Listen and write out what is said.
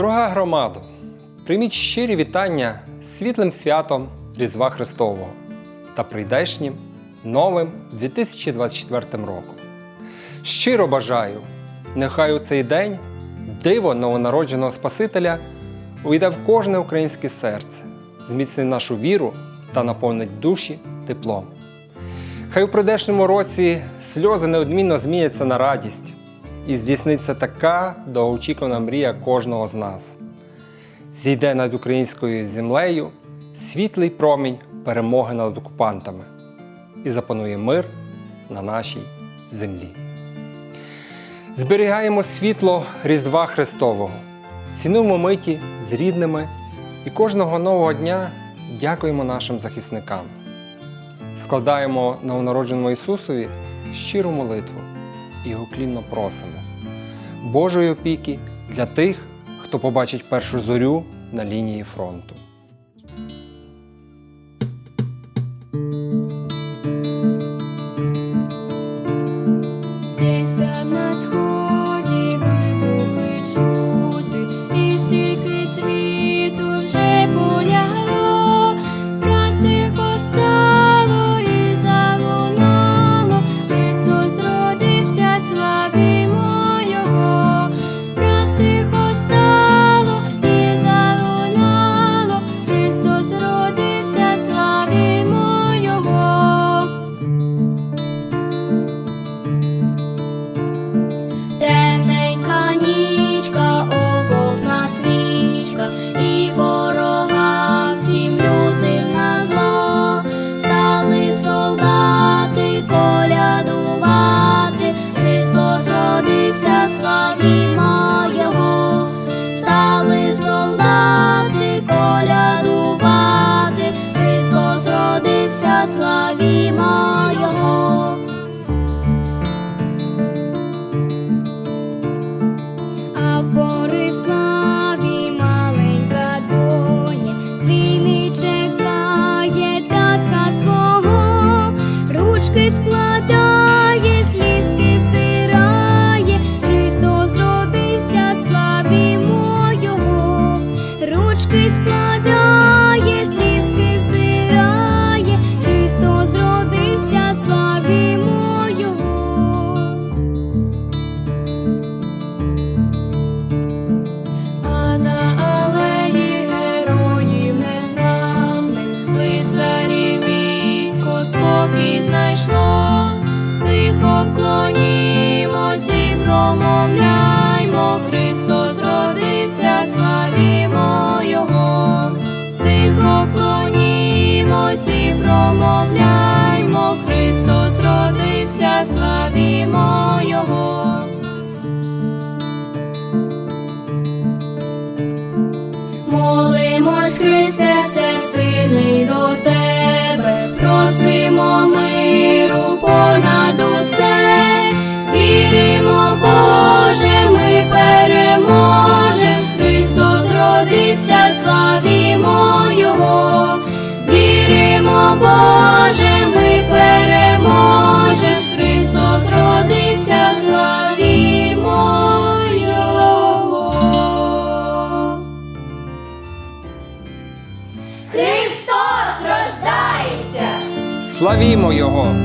Дорога громада, прийміть щирі вітання світлим святом Різдва Христового та прийдешнім новим 2024 роком. Щиро бажаю, нехай у цей день диво новонародженого Спасителя увійде в кожне українське серце, зміцнить нашу віру та наповнить душі теплом. Хай у прийдешньому році сльози неодмінно зміняться на радість і здійсниться така довгоочікувана мрія кожного з нас. Зійде над українською землею світлий промінь перемоги над окупантами і запанує мир на нашій землі. Зберігаємо світло Різдва Христового, цінуємо миті з рідними і кожного нового дня дякуємо нашим захисникам. Складаємо новонародженому Ісусові щиру молитву і уклінно просимо Божої опіки для тих, хто побачить першу зорю на лінії фронту. Славімо Його, тихо вклонімось і промовляймо, Христос родився, славімо Його. Молимось, Христе, Славімо Його!